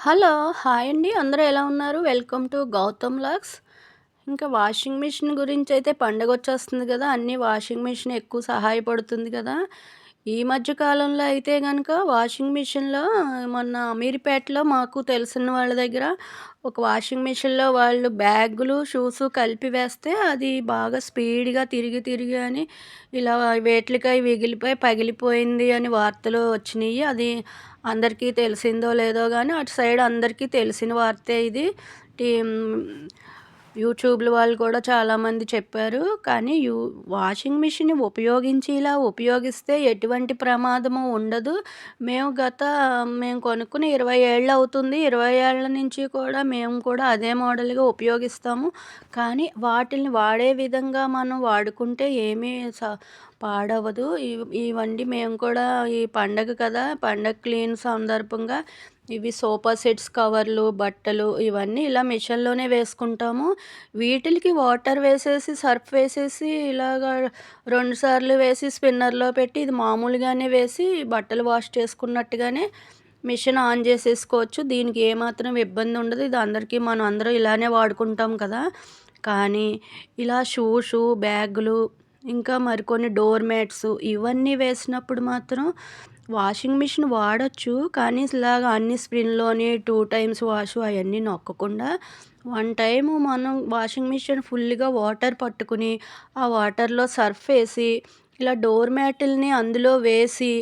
Hello hi అండి. అందరూ ఎలా ఉన్నారు? వెల్కమ్ టు గౌతమ్ లాక్స్. ఇంకా వాషింగ్ మిషన్ గురించి అయితే పండగ వచ్చేస్తుంది కదా అన్నీ వాషింగ్ మిషన్ ఎక్కువ సహాయపడుతుంది కదా. ఈ మధ్య కాలంలో అయితే కనుక వాషింగ్ మిషన్లో మొన్న అమీర్పేటలో మాకు తెలిసిన వాళ్ళ దగ్గర ఒక వాషింగ్ మిషన్లో వాళ్ళు బ్యాగులు షూస్ కలిపి వేస్తే అది బాగా స్పీడ్గా తిరిగి తిరిగి అని ఇలా వేట్లకాయ విగిలిపోయి పగిలిపోయింది అని వార్తలు వచ్చినాయి. అది అందరికీ తెలిసిందో లేదో కానీ అటు సైడ్ అందరికీ తెలిసిన వార్తే ఇది. టీ యూట్యూబ్లు వాళ్ళు కూడా చాలామంది చెప్పారు. కానీ యూ వాషింగ్ మిషన్ ఉపయోగించి ఇలా ఉపయోగిస్తే ఎటువంటి ప్రమాదము ఉండదు. మేము గత మేము కొనుక్కుని ఇరవై ఏళ్ళు అవుతుంది. ఇరవై ఏళ్ళ నుంచి కూడా మేము కూడా అదే మోడల్గా ఉపయోగిస్తాము. కానీ వాటిని వాడే విధంగా మనం వాడుకుంటే ఏమీ స పాడవదు ఇవండి మేము కూడా ఈ పండగ కదా పండగ క్లీన్ సందర్భంగా ఇవి సోఫా సెట్స్ కవర్లు బట్టలు ఇవన్నీ ఇలా మిషన్లోనే వేసుకుంటాము. వీటికి వాటర్ వేసేసి సర్ఫ్ వేసేసి ఇలాగ రెండు సార్లు వేసి స్పిన్నర్లో పెట్టి ఇది మామూలుగానే వేసి బట్టలు వాష్ చేసుకున్నట్టుగానే మిషన్ ఆన్ చేసేసుకోవచ్చు. దీనికి ఏమాత్రం ఇబ్బంది ఉండదు. ఇది అందరికీ మనం అందరం ఇలానే వాడుకుంటాం కదా. కానీ ఇలా షూషు బ్యాగులు ఇంకా మరికొన్ని డోర్ మ్యాట్స్ ఇవన్నీ వేసినప్పుడు మాత్రం వాషింగ్ మిషన్ వాడచ్చు కానీ ఇలాగ అన్ని స్పిన్లోని టూ టైమ్స్ వాష్ అవన్నీ నొక్కకుండా వన్ టైం మనం వాషింగ్ మిషన్ ఫుల్గా వాటర్ పట్టుకుని ఆ వాటర్లో సర్ఫ్ వేసి ఇలా డోర్ మ్యాట్ని అందులో వేసి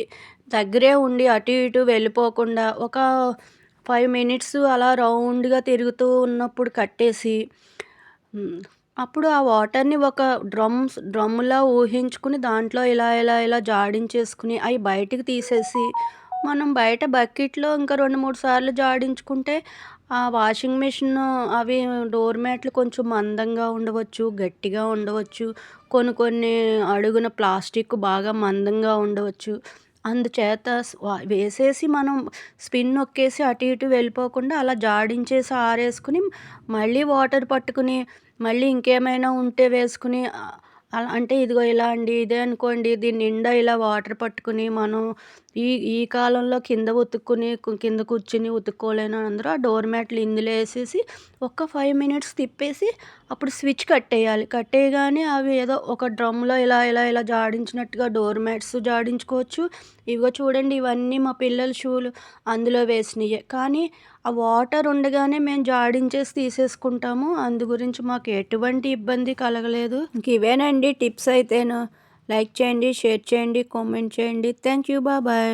దగ్గరే ఉండి అటు ఇటు వెళ్ళిపోకుండా ఒక ఫైవ్ మినిట్స్ అలా రౌండ్గా తిరుగుతూ ఉన్నప్పుడు కట్టేసి అప్పుడు ఆ వాటర్ని ఒక డ్రమ్స్ డ్రమ్ములా ఊహించుకుని దాంట్లో ఇలా ఇలా ఇలా జాడించేసుకుని అవి బయటికి తీసేసి మనం బయట బకెట్లో ఇంకా రెండు మూడు సార్లు జాడించుకుంటే ఆ వాషింగ్ మిషన్ అవి డోర్ మ్యాట్లు కొంచెం మందంగా ఉండవచ్చు గట్టిగా ఉండవచ్చు కొన్ని కొన్ని అడుగున ప్లాస్టిక్ బాగా మందంగా ఉండవచ్చు. అందుచేత వేసేసి మనం స్పిన్ నొక్కేసి అటు ఇటు వెళ్ళిపోకుండా అలా జాడించేసి ఆరేసుకుని మళ్ళీ వాటర్ పట్టుకుని మళ్ళీ ఇంకేమైనా ఉంటే వేసుకుని అంటే ఇదిగో ఇలా అండి ఇదే అనుకోండి దీని నిండా ఇలా వాటర్ పట్టుకుని మనం ఈ ఈ కాలంలో కింద ఉతుక్కుని కింద కూర్చుని ఉతుక్కోలేను అందరూ ఆ డోర్ మ్యాట్లు ఇందులో వేసేసి ఒక్క ఫైవ్ మినిట్స్ తిప్పేసి అప్పుడు స్విచ్ కట్టేయాలి. కట్టేయగానే అవి ఏదో ఒక డ్రమ్లో ఇలా ఇలా ఇలా జాడించినట్టుగా డోర్ మ్యాట్స్ జాడించుకోవచ్చు. ఇవిగో చూడండి ఇవన్నీ మా పిల్లల షూలు అందులో వేసినాయి. కానీ ఆ వాటర్ ఉండగానే మేము జాడించేసి తీసేసుకుంటాము. అందు గురించి మాకు ఎటువంటి ఇబ్బంది కలగలేదు. ఇవేనండి. టిప్స్ అయితేను లైక్ చేయండి షేర్ చేయండి కామెంట్ చేయండి. Thank you. బాబాయ్